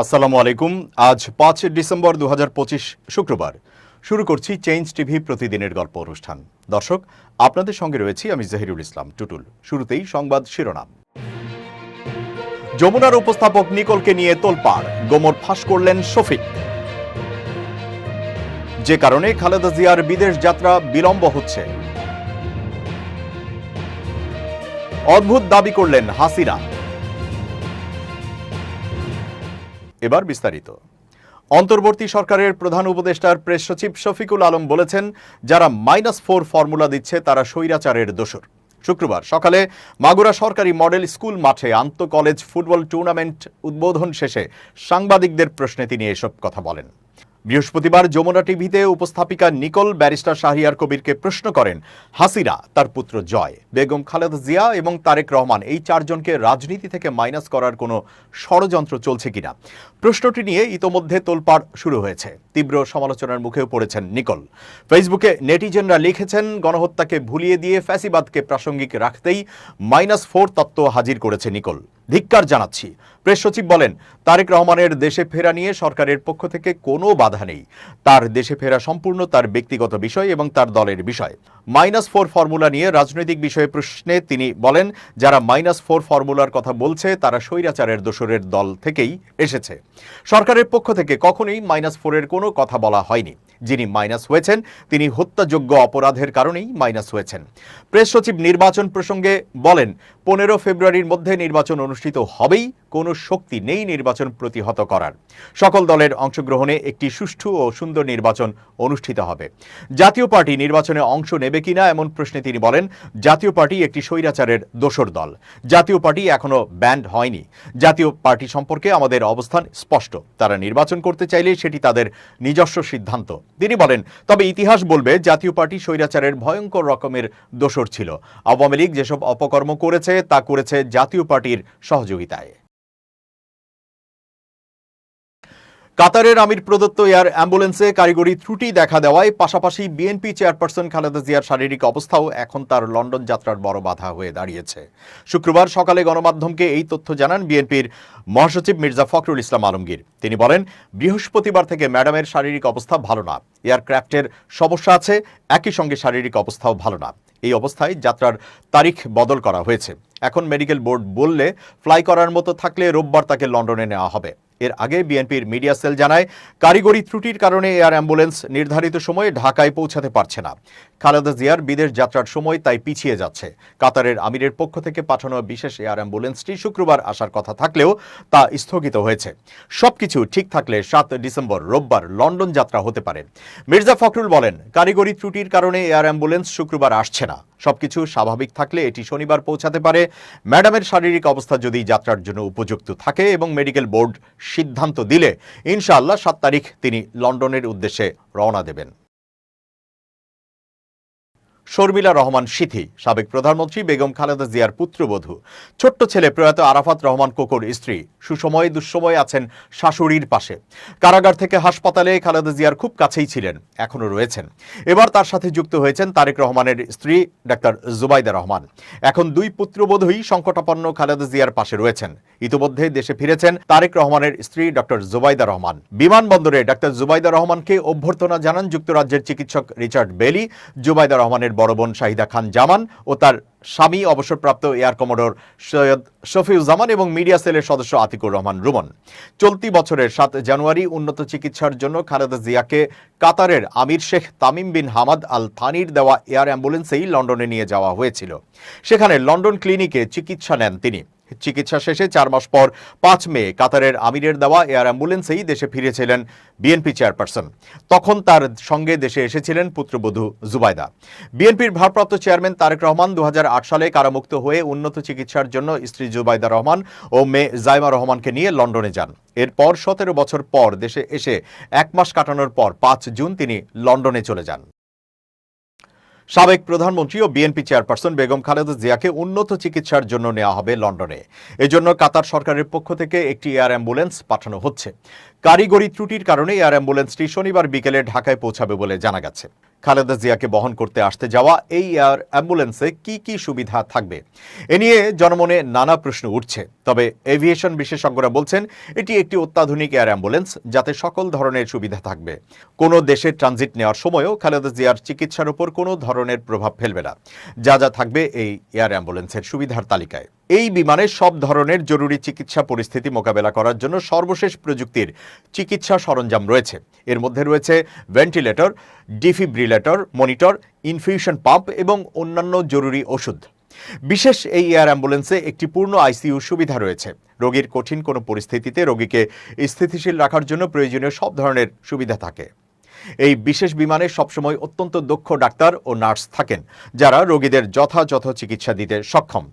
আসসালামু আলাইকুম। আজ পাঁচ ডিসেম্বর দু হাজার পঁচিশ শুক্রবার। শুরু করছি চেঞ্জ টিভি প্রতিদিনের গল্প অনুষ্ঠান। দর্শক, আপনাদের সঙ্গে রয়েছি আমি জাহিরুল ইসলাম টুটুল। শুরুতেই সংবাদ শিরোনাম। যমুনার উপস্থাপক নিকলকে নিয়ে তোলপাড়, গোমর ফাঁস করলেন শফিক। যে কারণে খালেদা জিয়ার বিদেশ যাত্রা বিলম্ব হচ্ছে। অদ্ভুত দাবি করলেন হাসিনা। এবার বিস্তারিত। অন্তর্বর্তী সরকারের প্রধান উপদেষ্টার প্রেস সচিব শফিকুল আলম বলেছেন, যারা মাইনাস ফোর ফর্মুলা দিচ্ছে, তারা স্বৈরাচারের দোষর। শুক্রবার সকালে মাগুরা সরকারি মডেল স্কুল মাঠে আন্তঃকলেজ ফুটবল টুর্নামেন্ট উদ্বোধন শেষে সাংবাদিকদের প্রশ্নে তিনি এসব কথা বলেন। বৃহস্পতিবার যমুনা টিভিতে উপস্থাপিকা নিকল ব্যারিস্টার শাহরিয়ার কবিরকে প্রশ্ন করেন হাসিরা তার পুত্র জয়, বেগম খালেদা জিয়া এবং তারেক রহমান, এই চারজনকে রাজনীতি থেকে মাইনাস করার কোনো ষড়যন্ত্র চলছে কিনা? প্রশ্নটি নিয়ে ইতোমধ্যে তোলপাড় শুরু হয়েছে। তীব্র সমালোচনার মুখেও পড়েছেন নিকল। ফেসবুকে নেটিজেনরা লিখেছেন, গণহত্যাকে ভুলিয়ে দিয়ে ফ্যাসিবাদকে প্রাসঙ্গিক রাখতেই মাইনাস ফোর তত্ত্ব হাজির করেছে নিকল। ধিক্কার জানাচ্ছি। প্রেস সচিব বলেন, তারেক রহমানের দেশে ফেরা নিয়ে সরকারের পক্ষ থেকে কোনো বাধা নেই। তার দেশে ফেরা সম্পূর্ণ তার ব্যক্তিগত বিষয় এবং তার দলের বিষয়। মাইনাস ফোর ফর্মুলা নিয়ে রাজনৈতিক বিষয়ে প্রশ্নে তিনি বলেন, যারা মাইনাস ফোর ফর্মুলার কথা বলছে, তারা স্বৈরাচারের দোসরের দল থেকেই এসেছে। সরকারের পক্ষ থেকে কখনোই মাইনাস ফোরের কোনো কথা বলা হয়নি। যিনি মাইনাস হয়েছেন, তিনি হত্যাযোগ্য অপরাধের কারণেই মাইনাস হয়েছেন। প্রেস সচিব নির্বাচন প্রসঙ্গে বলেন, পনেরো ফেব্রুয়ারির মধ্যে নির্বাচন অনুষ্ঠিত হবেই। কোনো শক্তি নেই নির্বাচন প্রতিহত করার। সকল দলের অংশগ্রহণে একটি সুষ্ঠু ও সুন্দর নির্বাচন অনুষ্ঠিত হবে। জাতীয় পার্টি নির্বাচনে অংশ নেবে কিনা এমন প্রশ্নে তিনি বলেন, জাতীয় পার্টি একটি স্বৈরাচারের দোসর দল। জাতীয় পার্টি এখনও ব্যান্ড হয়নি। জাতীয় পার্টি সম্পর্কে আমাদের অবস্থান স্পষ্ট। তারা নির্বাচন করতে চাইলে সেটি তাদের নিজস্ব সিদ্ধান্ত। তিনি বলেন, তবে ইতিহাস বলবে, জাতীয় পার্টি স্বৈরাচারের ভয়ঙ্কর রকমের দোসর ছিল। আওয়ামী লীগ যেসব অপকর্ম করেছে, তা করেছে জাতীয় পার্টির সহযোগিতায়। কাতারের আমির প্রদত্ত এয়ার অ্যাম্বুলেন্সে কারিগরি ত্রুটি দেখা দেওয়ায় পাশাপাশি বিএনপি চেয়ারপারসন খালেদা জিয়ার শারীরিক অবস্থাও এখন তার লন্ডন যাত্রার বড় বাধা হয়ে দাঁড়িয়েছে। শুক্রবার সকালে গণমাধ্যমকে এই তথ্য জানান বিএনপির মহাসচিব মির্জা ফখরুল ইসলাম আলমগীর। তিনি বলেন, বৃহস্পতিবার থেকে ম্যাডামের শারীরিক অবস্থা ভালো না। এয়ারক্রাফটের সমস্যা আছে, একই সঙ্গে শারীরিক অবস্থাও ভালো না। এই অবস্থায় যাত্রার তারিখ বদল করা হয়েছে। এখন মেডিকেল বোর্ড বললে, ফ্লাই করার মতো থাকলে রোববার তাকে লন্ডনে নেওয়া হবে। এর আগে বিএনপির মিডিয়া সেল জানায়, কারিগরি ত্রুটির কারণে এয়ার অ্যাম্বুলেন্স নির্ধারিত সময়ে ঢাকায় পৌঁছাতে পারছে না। খালেদা জিয়ার বিদেশ যাত্রার সময় তাই পিছিয়ে যাচ্ছে। কাতারের আমিরের পক্ষ থেকে পাঠানো বিশেষ এয়ার অ্যাম্বুলেন্সটি শুক্রবার আসার কথা থাকলেও তা স্থগিত হয়েছে। সবকিছু ঠিক থাকলে সাত ডিসেম্বর রোববার লন্ডন যাত্রা হতে পারে। মির্জা ফখরুল বলেন, কারিগরি ত্রুটির কারণে এয়ার অ্যাম্বুলেন্স শুক্রবার আসছে না। সবকিছু স্বাভাবিক থাকলে এটি শনিবার পৌঁছাতে পারে। ম্যাডামের শারীরিক অবস্থা যদি যাত্রার জন্য উপযুক্ত থাকে এবং মেডিকেল বোর্ড সিদ্ধান্ত দিলে, ইনশাআল্লাহ সাত তারিখ তিনি লন্ডনের উদ্দেশ্যে রওনা দেবেন। শর্মিলা রহমান সিথি, সাবেক প্রধানমন্ত্রী বেগম খালেদা জিয়ার পুত্রবধূ। ছোট্ট ছেলে প্রয়াত আরাফাত রহমান কোকর স্ত্রী, সুসময়ে দুঃসময়ে আছেন শাশুড়ির পাশে। কারাগার থেকে হাসপাতালে খালেদা জিয়ার খুব কাছেই ছিলেন, এখনও রয়েছেন। এবার তার সাথে যুক্ত হয়েছেন তারেক রহমানের স্ত্রী, ডাক্তার জুবাইদা রহমান। এখন দুই পুত্রবধূই সংকটাপন্ন খালেদা জিয়ার পাশে রয়েছেন। ইতিমধ্যে দেশে ফিরেছেন তারেক রহমানের স্ত্রী ডক্টর জুবাইদা রহমান। বিমানবন্দরে ডাক্তার জুবাইদা রহমানকে অভ্যর্থনা জানান যুক্তরাজ্যের চিকিৎসক রিচার্ড বেলি। জুবাইদা রহমানের বড় বোন শাহিদা খান জামান ও তার স্বামী অবসরপ্রাপ্ত এয়ার কমোডোর সৈয়দ শফিউজ্জামান এবং মিডিয়া সেলের সদস্য আতিকুর রহমান রুমন। চলতি বছরের সাত জানুয়ারি উন্নত চিকিৎসার জন্য খালেদা জিয়াকে কাতারের আমির Sheikh Tamim bin Hamad Al থানির দেওয়া এয়ার অ্যাম্বুলেন্সেই লন্ডনে নিয়ে যাওয়া হয়েছিল। সেখানে লন্ডন ক্লিনিকে চিকিৎসা নেন তিনি। চিকিৎসা শেষে চার মাস পর পাঁচ মে কাতারের আমিরের দেওয়া এয়ার অ্যাম্বুলেন্সেই দেশে ফিরেছিলেন বিএনপি চেয়ারপারসন। তখন তার সঙ্গে দেশে এসেছিলেন পুত্রবধূ জুবাইদা। বিএনপির ভারপ্রাপ্ত চেয়ারম্যান তারেক রহমান দু হাজার আট সালে কারামুক্ত হয়ে উন্নত চিকিৎসার জন্য স্ত্রী জুবাইদা রহমান ও মেয়ে জাইমা রহমানকে নিয়ে লন্ডনে যান। এরপর সতেরো বছর পর দেশে এসে এক মাস কাটানোর পর পাঁচ জুন তিনি লন্ডনে চলে যান। সাবেক প্রধানমন্ত্রী ও বিএনপি চেয়ারপারসন বেগম খালেদা জিয়াকে উন্নত চিকিৎসার জন্য নেওয়া হবে লন্ডনে। এজন্য কাতার সরকারের পক্ষ থেকে একটি এয়ার অ্যাম্বুলেন্স পাঠানো হচ্ছে। কারিগরি ত্রুটির কারণে এয়ার অ্যাম্বুলেন্সটি শনিবার বিকেলে ঢাকায় পৌঁছাবে বলে জানা গেছে। খালেদা জিয়াকে বহন করতে আসতে যাওয়া এই এয়ার অ্যাম্বুলেন্সে কি কি সুবিধা থাকবে এ নিয়ে জনমনে নানা প্রশ্ন উঠছে। তবে এভিয়েশন বিশেষজ্ঞরা বলছেন, এটি একটি অত্যাধুনিক এয়ার অ্যাম্বুলেন্স যাতে সকল ধরনের সুবিধা থাকবে। কোনো দেশে ট্রানজিট নেওয়ার সময়ও খালেদা জিয়ার চিকিৎসার উপর কোনো ধরনের প্রভাব ফেলবে না। যা যা থাকবে এই এয়ার অ্যাম্বুলেন্সের সুবিধার তালিকায়। এই বিমানে সব ধরনের জরুরি চিকিৎসা পরিস্থিতি মোকাবেলা করার জন্য সর্বশেষ প্রযুক্তির চিকিৎসা সরঞ্জাম রয়েছে। এর মধ্যে রয়েছে ventilator, defibrillator, monitor, infusion pump এবং অন্যান্য জরুরি ওষুধ। বিশেষ এই এয়ার অ্যাম্বুলেন্সে একটি পূর্ণ আইসিইউ সুবিধা রয়েছে। রোগীর কঠিন কোনো পরিস্থিতিতে রোগীকে স্থিতিশীল রাখার জন্য প্রয়োজনীয় সব ধরনের সুবিধা থাকে। এই বিশেষ বিমানে সবসময় অত্যন্ত দক্ষ ডাক্তার ও নার্স থাকেন, যারা রোগীদের যথাযথ চিকিৎসা দিতে সক্ষম।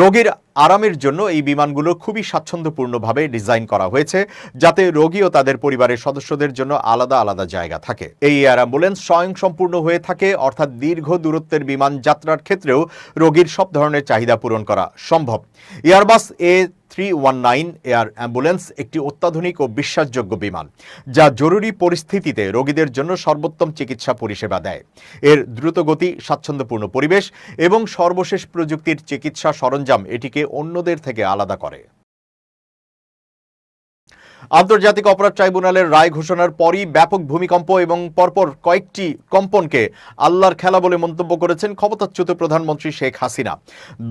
রোগীর আরামের জন্য এই বিমানগুলো খুবই স্বাচ্ছন্দ্যপূর্ণভাবে ডিজাইন করা হয়েছে, যাতে রোগী ও তাদের পরিবারের সদস্যদের জন্য আলাদা আলাদা জায়গা থাকে। এই এয়ার অ্যাম্বুলেন্স স্বয়ংসম্পূর্ণ হয়ে থাকে, অর্থাৎ দীর্ঘ দূরত্বের বিমান যাত্রার ক্ষেত্রেও রোগীর সব ধরনের চাহিদা পূরণ করা সম্ভব। Airbus A one nine air ambulance একটি অত্যাধুনিক ও বিশ্বাসযোগ্য বিমান, যা জরুরি পরিস্থিতিতে রোগীদের জন্য সর্বোত্তম চিকিৎসা পরিষেবা দেয়। এর দ্রুতগতি, স্বাচ্ছন্দ্যপূর্ণ পরিবেশ এবং সর্বশেষ প্রযুক্তির চিকিৎসা সরঞ্জাম এটিকে অন্যদের থেকে আলাদা করে। আন্তর্জাতিক অপরাধ ট্রাইব্যুনালের রায় ঘোষণার পরই ব্যাপক ভূমিকম্প এবং পরপর কয়েকটি কম্পনকে আল্লাহর খেলা বলে মন্তব্য করেছেন ক্ষমতাচ্যুত প্রধানমন্ত্রী শেখ হাসিনা।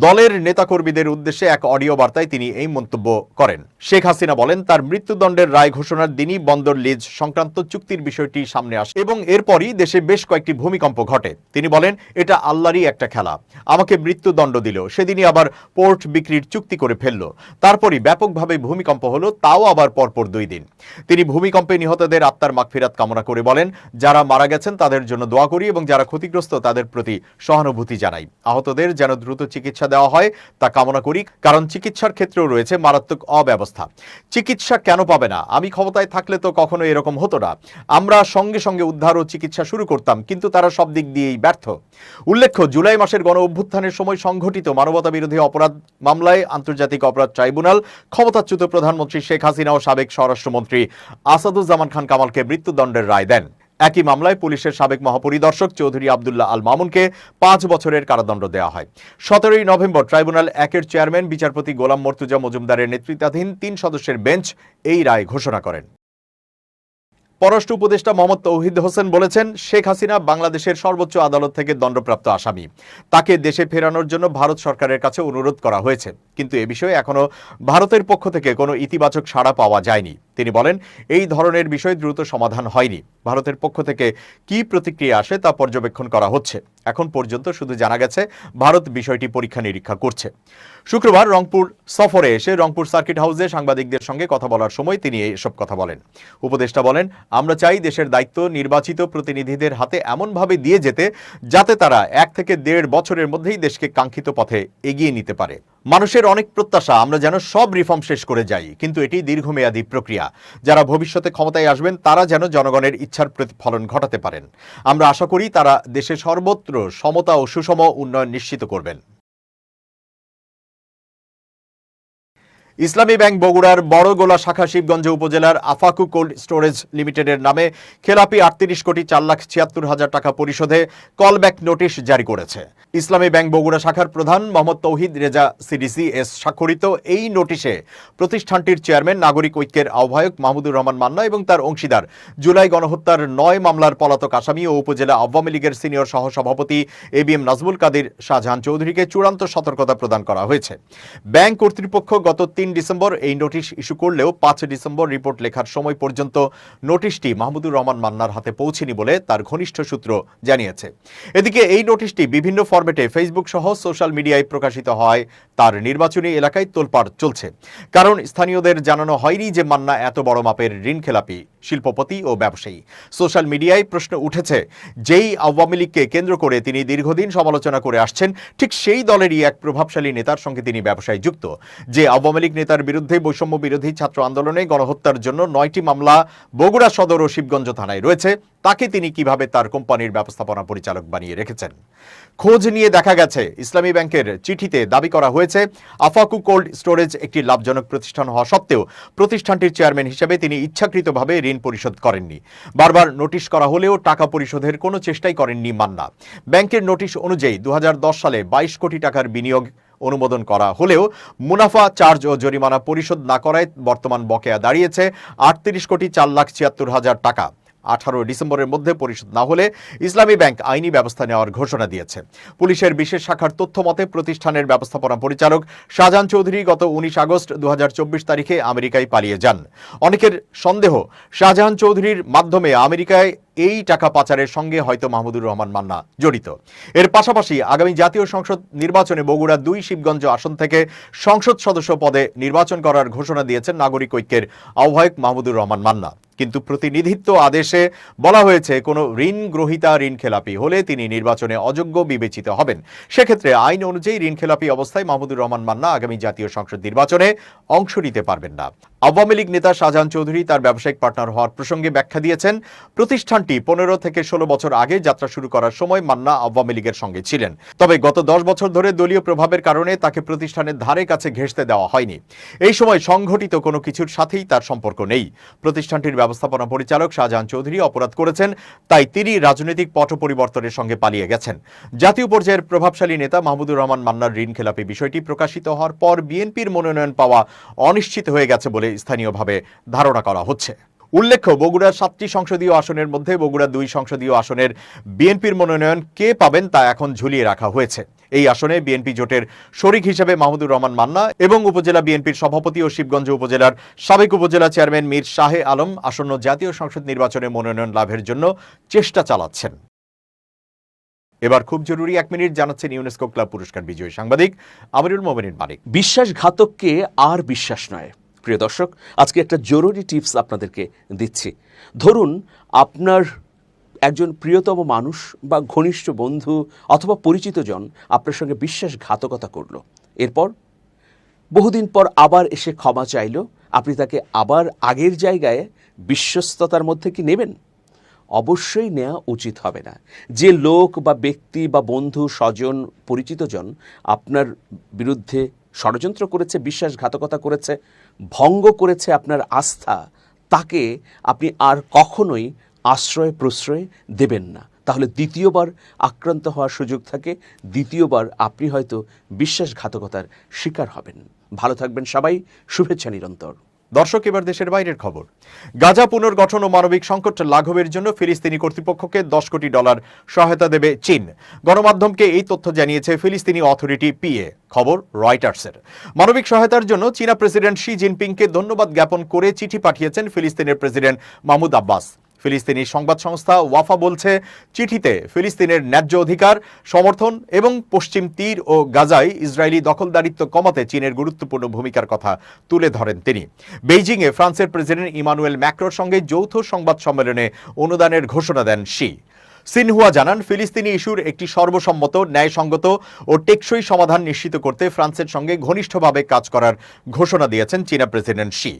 দলের নেতাকর্মীদের উদ্দেশ্যে এক অডিও বার্তায় তিনি এই মন্তব্য করেন। শেখ হাসিনা বলেন, তার মৃত্যুদণ্ডের রায় ঘোষণার দিনই বন্দর লিজ সংক্রান্ত চুক্তির বিষয়টি সামনে আসে এবং এরপরই দেশে বেশ কয়েকটি ভূমিকম্প ঘটে। তিনি বলেন, এটা আল্লাহরই একটা খেলা। আমাকে মৃত্যুদণ্ড দিল, সেদিনই আবার পোর্ট বিক্রির চুক্তি করে ফেলল। তারপরই ব্যাপকভাবে ভূমিকম্প হলো, তাও আবার পরপর দুই দিন। তিনি ভূমিকম্পে নিহতদের আত্মার মাগফিরাত কামনা করে বলেন, যারা মারা গেছেন তাদের জন্য দোয়া করি এবং যারা ক্ষতিগ্রস্ত তাদের প্রতি সহানুভূতি জানাই। আহতদের যেন দ্রুত চিকিৎসা দেওয়া হয়, তা কামনা করি, কারণ চিকিৎসার ক্ষেত্রেও রয়েছে মারাত্মক অব্যবস্থা। চিকিৎসা কেন পাবে না? আমি ক্ষমতায় থাকলে তো কখনো এরকম হতো না। আমরা সঙ্গে সঙ্গে উদ্ধার ও চিকিৎসা শুরু করতাম, কিন্তু তারা সব দিক দিয়েই ব্যর্থ। উল্লেখ্য, জুলাই মাসের গণ অভ্যুত্থানের সময় সংঘটিত মানবতা বিরোধী অপরাধ মামলায় আন্তর্জাতিক অপরাধ ট্রাইব্যুনাল ক্ষমতাচ্যুত প্রধানমন্ত্রী শেখ হাসিনা ও সাবেক স্বরাষ্ট্রমন্ত্রী আসাদুজ্জামান খান কামালকে মৃত্যুদণ্ডের রায় দেন। একই মামলায় পুলিশের সাবেক মহাপরিদর্শক চৌধুরী আবদুল্লাহ আল মামুনকে পাঁচ বছরের কারাদণ্ড দেওয়া হয়। সতেরোই নভেম্বর ট্রাইব্যুনাল একের চেয়ারম্যান, বিচারপতি গোলাম মর্তুজা মজুমদারের নেতৃত্বাধীন তিন সদস্যের বেঞ্চ এই রায় ঘোষণা করেন। পররাষ্ট্র উপদেষ্টা মোহাম্মদ তৌহিদ হোসেন বলেছেন, শেখ হাসিনা বাংলাদেশের সর্বোচ্চ আদালত থেকে দণ্ডপ্রাপ্ত আসামি। তাকে দেশে ফেরানোর জন্য ভারত সরকারের কাছে অনুরোধ করা হয়েছে। কিন্তু এ বিষয়ে এখনও ভারতের পক্ষ থেকে কোনো ইতিবাচক সাড়া পাওয়া যায়নি। তিনি বলেন, এই ধরনের বিষয় দ্রুত সমাধান হয়নি। ভারতের পক্ষ থেকে কি প্রতিক্রিয়া আসে তা পর্যবেক্ষণ করা হচ্ছে। এখন পর্যন্ত শুধু জানা গেছে, ভারত বিষয়টি পরীক্ষা নিরীক্ষা করছে। শুক্রবার রংপুর সফরে এসে রংপুর সার্কিট হাউসে সাংবাদিকদের সঙ্গে কথা বলার সময় তিনি এসব কথা বলেন। উপদেষ্টা বলেন আমরা চাই দেশের দায়িত্ব নির্বাচিত প্রতিনিধিদের হাতে এমনভাবে দিয়ে যেতে যাতে তারা এক থেকে দেড় বছরের মধ্যেই দেশকে কাঙ্ক্ষিত পথে এগিয়ে নিতে পারে। মানুষের অনেক প্রত্যাশা, আমরা যেন সব রিফর্ম শেষ করে যাই, কিন্তু এটি দীর্ঘমেয়াদী প্রক্রিয়া। যারা ভবিষ্যতে ক্ষমতায় আসবেন, তারা যেন জনগণের ইচ্ছার প্রতিফলন ঘটাতে পারেন। আমরা আশা করি তারা দেশে সর্বত্র সমতা ও সুষম উন্নয়ন নিশ্চিত করবেন। ইসলামী ব্যাংক বগুড়ার বড়গোলা শাখা শিবগঞ্জ উপজেলার আফাকু কোল্ড স্টোরেজ লিমিটেডের নামে খেলাপি আটত্রিশ কোটি চার লাখ ছিয়াত্তর হাজার টাকা পরিশোধে কলব্যাক নোটিশ জারি করেছে। ইসলামী ব্যাংক বগুড়া শাখার প্রধান মোহাম্মদ তৌহিদ রেজা সিডিসি এস স্বাক্ষরিত এই নোটিশে প্রতিষ্ঠানটির চেয়ারম্যান, নাগরিক ঐক্যের আহ্বায়ক মাহমুদুর রহমান মান্না এবং তার অংশীদার জুলাই গণহত্যার নয় মামলার পলাতক আসামি ও উপজেলা আওয়ামী লীগের সিনিয়র সহসভাপতি A B M Nazmul Kadir Shahjahan চৌধুরীকে চূড়ান্ত সতর্কতা প্রদান করা হয়েছে। ব্যাংক কর্তৃপক্ষ গত তিন ডিসেম্বর এই নোটিশ ইস্যু করলেও পাঁচ ডিসেম্বর রিপোর্ট লেখার সময় পর্যন্ত নোটিশটি মাহমুদুর রহমান মান্নার হাতে পৌঁছেনি বলে তার ঘনিষ্ঠ সূত্র জানিয়েছে। এদিকে এই নোটিশটি বিভিন্ন ফরম্যাটে ফেসবুক সহ সোশ্যাল মিডিয়ায় প্রকাশিত হয়। তার নির্বাচনী এলাকায় তোলপাড় চলছে। কারণ স্থানীয়দের জানানো হয়নি যে মান্না এত বড় মাপের ঋণ খেলাপি শিল্পপতি ও ব্যবসায়ী। সোশ্যাল মিডিয়ায় প্রশ্ন উঠেছে, যেই আওয়ামী লীগকে কেন্দ্র করে তিনি দীর্ঘদিন সমালোচনা করে আসছেন, ঠিক সেই দলেরই এক প্রভাবশালী নেতার সঙ্গে তিনি ব্যবসায় যুক্ত। যে আওয়ামী লীগ নেতার বিরুদ্ধে বৈষম্য বিরোধী ছাত্র আন্দোলনে গণহত্যার জন্য নয়টি মামলা বগুড়া সদর ও শিবগঞ্জ থানায় রয়েছে। তাকে তিনি কীভাবে তার কোম্পানির ব্যবস্থাপনা পরিচালক বানিয়ে রেখেছেন? খোঁজ নিয়ে দেখা গেছে, ইসলামী ব্যাংকের চিঠিতে দাবি করা হয়েছে, আফাকু কোল্ড স্টোরেজ একটি লাভজনক প্রতিষ্ঠান হওয়া সত্ত্বেও প্রতিষ্ঠানটির চেয়ারম্যান হিসেবে তিনি ইচ্ছাকৃতভাবে ঋণ পরিশোধ করেননি। বারবার নোটিশ করা হলেও টাকা পরিশোধের কোনো চেষ্টাই করেননি মান্না। ব্যাংকের নোটিশ অনুযায়ী দু হাজার দশ সালে বাইশ কোটি টাকার বিনিয়োগ অনুমোদন করা হলেও মুনাফা, চার্জ ও জরিমানা পরিশোধ না করায় বর্তমান বকেয়া দাঁড়িয়েছে আটত্রিশ কোটি চার লাখ ছিয়াত্তর হাজার টাকা। আঠারো ডিসেম্বরের মধ্যে পরিশোধ না হলে ইসলামী ব্যাংক আইনি ব্যবস্থা নেওয়ার ঘোষণা দিয়েছে। পুলিশের বিশেষ শাখার তথ্য মতে প্রতিষ্ঠানের ব্যবস্থাপনা পরিচালক শাহজাহান চৌধুরী গত উনিশ আগস্ট দু হাজার চব্বিশ তারিখে আমেরিকায় পালিয়ে যান। অনেকের সন্দেহ, শাহজাহান চৌধুরীর মাধ্যমে আমেরিকায় এই টাকা পাচারের সঙ্গে হয়তো মাহমুদুর রহমান মান্না জড়িত। এর পাশাপাশি আগামী জাতীয় সংসদ নির্বাচনে বগুড়া দুই শিবগঞ্জ আসন থেকে সংসদ সদস্য পদে নির্বাচন করার ঘোষণা দিয়েছেন নাগরিক ঐক্যের আহ্বায়ক মাহমুদুর রহমান মান্না। কিন্তু প্রতিনিধিত্ব আদেশে বলা হয়েছে, কোনো ঋণ গ্রহীতা ঋণ খেলাপি হলে তিনি নির্বাচনে অযোগ্য বিবেচিত হবেন। সেক্ষেত্রে আইন অনুযায়ী ঋণ খেলাপি অবস্থায় মাহমুদুর রহমান মান্না আগামী জাতীয় সংসদ নির্বাচনে অংশ নিতে পারবেন না। আওয়ামী লীগ নেতা শাহজাহান চৌধুরী তার ব্যবসায়িক পার্টনার হওয়ার প্রসঙ্গে ব্যাখ্যা দিয়েছেন প্রতিষ্ঠানটি পনেরো থেকে ষোলো বছর আগে যাত্রা শুরু করার সময় মান্না আওয়ামী লীগের সঙ্গে ছিলেন। তবে গত দশ বছর ধরে দলীয় প্রভাবের কারণে তাকে প্রতিষ্ঠানের ধারে কাছে ঘেঁষতে দেওয়া হয়নি। এই সময় সংঘটিত কোনো কিছুর সাথেই তার সম্পর্ক নেই। প্রতিষ্ঠানটির ব্যবস্থাপনা পরিচালক শাহজাহান চৌধুরী অপরাধ করেছেন, তাই তিনি রাজনৈতিক পট পরিবর্তনের সঙ্গে পালিয়ে গেছেন। জাতীয় পর্যায়ের প্রভাবশালী নেতা মাহমুদুর রহমান মান্নার ঋণ খেলাপি বিষয়টি প্রকাশিত হওয়ার পর বিএনপির মনোনয়ন পাওয়া অনিশ্চিত হয়ে গেছে বলে স্থানীয়ভাবে ধারণা করা হচ্ছে। উল্লেখ্য, বগুড়ার সাতটি সংসদীয় আসনের মধ্যে বগুড়া দুই সংসদীয় আসনের বিএনপির মনোনয়ন কে পাবেন তা এখন ঝুলিয়ে রাখা হয়েছে। এই আসনে বিএনপি জোটের শরিক হিসেবে মাহমুদুর রহমান মান্না এবং উপজেলা বিএনপির সভাপতি ও শিবগঞ্জ উপজেলার সাবেক উপজেলা চেয়ারম্যান মীর শাহে আলম আসন্ন জাতীয় সংসদ নির্বাচনে মনোনয়ন লাভের জন্য চেষ্টা চালাচ্ছেন। এবার খুব জরুরি এক মিনিট জানাচ্ছেন ইউনেস্কো ক্লাব পুরস্কার বিজয়ী সাংবাদিক আমিরুল মোমিনিন মালিক বিশ্বাসঘাতককে আর বিশ্বাস নয়। প্রিয় দর্শক, আজকে একটা জরুরি টিপস আপনাদেরকে দিচ্ছি। ধরুন, আপনার একজন প্রিয়তম মানুষ বা ঘনিষ্ঠ বন্ধু অথবা পরিচিত জন আপনার সঙ্গে বিশ্বাসঘাতকতা করল। এরপর বহুদিন পর আবার এসে ক্ষমা চাইলো। আপনি তাকে আবার আগের জায়গায় বিশ্বস্ততার মধ্যে কি নেবেন? অবশ্যই নেওয়া উচিত হবে না। যে লোক বা ব্যক্তি বা বন্ধু, স্বজন পরিচিতজন আপনার বিরুদ্ধে ষড়যন্ত্র করেছে, বিশ্বাসঘাতকতা করেছে ভঙ্গ করেছে আপনার আস্থা, তাকে আপনি আর কখনোই আশ্রয় প্রশ্রয় দেবেন না। তাহলে দ্বিতীয়বার আক্রান্ত হওয়ার সুযোগ থাকে, দ্বিতীয়বার আপনি হয়তো বিশ্বাসঘাতকতার শিকার হবেন। ভালো থাকবেন সবাই, শুভেচ্ছা নিরন্তর। দর্শক, এবার দেশের বাইরের খবর। গাজা পুনর্গঠন ও মানবিক সংকট লাঘবের জন্য ফিলিস্তিনি কর্তৃপক্ষকে দশ কোটি ডলার সহায়তা দেবে চীন। গণমাধ্যমকে এই তথ্য জানিয়েছে ফিলিস্তিনি অথরিটি পিএ। খবর, রয়টার্সের। মানবিক সহায়তার জন্য চীনা প্রেসিডেন্ট শি জিনপিংকে ধন্যবাদ জ্ঞাপন করে চিঠি পাঠিয়েছেন ফিলিস্তিনের প্রেসিডেন্ট মাহমুদ আব্বাস। ফিলিস্তিনি সংবাদ সংস্থা ওয়াফা বলছে, চিঠিতে ফিলিস্তিনের ন্যায্য অধিকার, সমর্থন এবং পশ্চিম তীর ও গাজায় ইসরায়েলি দখলদারিত্ব কমাতে চীনের গুরুত্বপূর্ণ ভূমিকার কথা তুলে ধরেন তিনি। বেইজিংয়ে ফ্রান্সের প্রেসিডেন্ট ইমানুয়েল ম্যাক্রোর সঙ্গে যৌথ সংবাদ সম্মেলনে অনুদানের ঘোষণা দেন শি। সিনহুয়া জানান, ফিলিস্তিনি ইস্যুর একটি সর্বসম্মত, ন্যায়সঙ্গত ও টেকসই সমাধান নিশ্চিত করতে ফ্রান্সের সঙ্গে ঘনিষ্ঠভাবে কাজ করার ঘোষণা দিয়েছেন চীনা প্রেসিডেন্ট শি।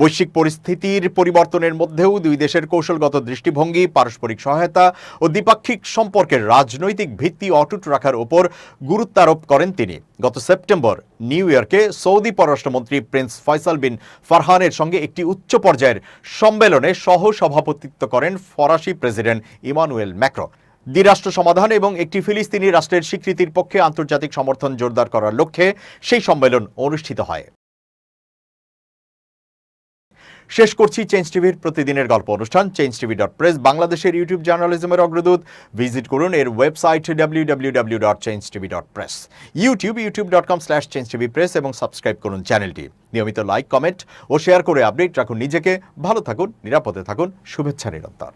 বৈশ্বিক পরিস্থিতির পরিবর্তনের মধ্যেও দুই দেশের কৌশলগত দৃষ্টিভঙ্গি, পারস্পরিক সহায়তা ও দ্বিপাক্ষিক সম্পর্কের রাজনৈতিক ভিত্তি অটুট রাখার ওপর গুরুত্বারোপ করেন তিনি। গত সেপ্টেম্বর নিউ ইয়র্কে সৌদি পররাষ্ট্রমন্ত্রী প্রিন্স ফয়সাল বিন ফারহানের সঙ্গে একটি উচ্চ পর্যায়ের সম্মেলনে সহ সভাপতিত্ব করেন ফরাসি প্রেসিডেন্ট ইমানুয়েল ম্যাক্রো দ্বিরাষ্ট্র সমাধান এবং একটি ফিলিস্তিনি রাষ্ট্রের স্বীকৃতির পক্ষে আন্তর্জাতিক সমর্থন জোরদার করার লক্ষ্যে সেই সম্মেলন অনুষ্ঠিত হয়। শেষ করছি চেঞ্জ টিভির প্রতিদিনের গল্প অনুষ্ঠান চেঞ্জ টিভি ডট প্রেস বাংলাদেশের ইউটিউব জার্নালিজমের অগ্রদূত। ভিজিট করুন এর website W W W dot change TV dot press YouTube YouTube dot com slash change TV press এবং সাবস্ক্রাইব করুন চ্যানেলটি নিয়মিত লাইক কমেন্ট ও শেয়ার করে আপডেট রাখুন নিজেকে। ভালো থাকুন, নিরাপদে থাকুন। শুভেচ্ছা নিরন্তর।